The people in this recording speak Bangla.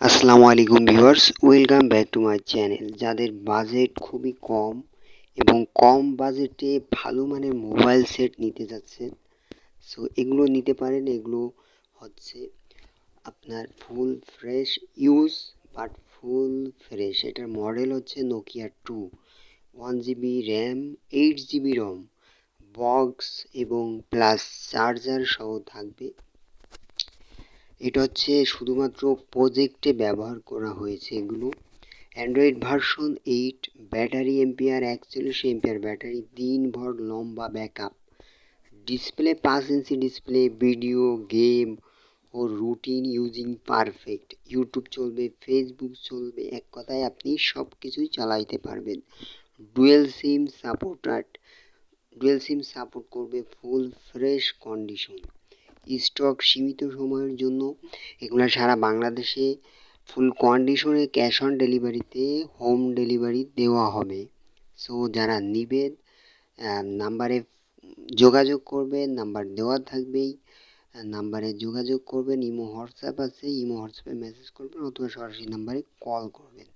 আসসালামু আলাইকুম viewers, welcome back to my channel. যাদের বাজেট খুবই কম এবং কম বাজেটে ভালো মানের মোবাইল সেট নিতে যাচ্ছেন, সো এগুলো নিতে পারেন। এগুলো হচ্ছে আপনার full fresh use, but full fresh. এটার মডেল হচ্ছে Nokia two. One GB RAM, eight GB ROM, box এবং প্লাস চার্জার সহ থাকবে। এটা হচ্ছে শুধুমাত্র প্রজেক্টে ব্যবহার করা হয়েছে এগুলো। অ্যান্ড্রয়েড ভার্সন এইট ব্যাটারি এমপিআর একচল্লিশ এমপিআর ব্যাটারি দিনভর লম্বা ব্যাকআপ ডিসপ্লে পাঁচ ইঞ্চি ডিসপ্লে ভিডিও গেম ও রুটিন ইউজিং পারফেক্ট ইউটিউব চলবে ফেসবুক চলবে, এক কথায় আপনি সব কিছুই চালাইতে পারবেন। Dual SIM supporter dual SIM support করবে ফুল ফ্রেশ কন্ডিশন স্টক সীমিত সময়ের জন্য এগুলো সারা বাংলাদেশে ফুল কন্ডিশনে ক্যাশ অন ডেলিভারিতে হোম ডেলিভারি দেওয়া হবে। সো যারা নিবেন নাম্বারে যোগাযোগ করবেন নাম্বার দেওয়া থাকবেই নাম্বারে যোগাযোগ করবেন, ইমো, হোয়াটসঅ্যাপ আছে, ইমো, হোয়াটসঅ্যাপে মেসেজ করবেন অথবা সরাসরি নাম্বারে কল করবেন।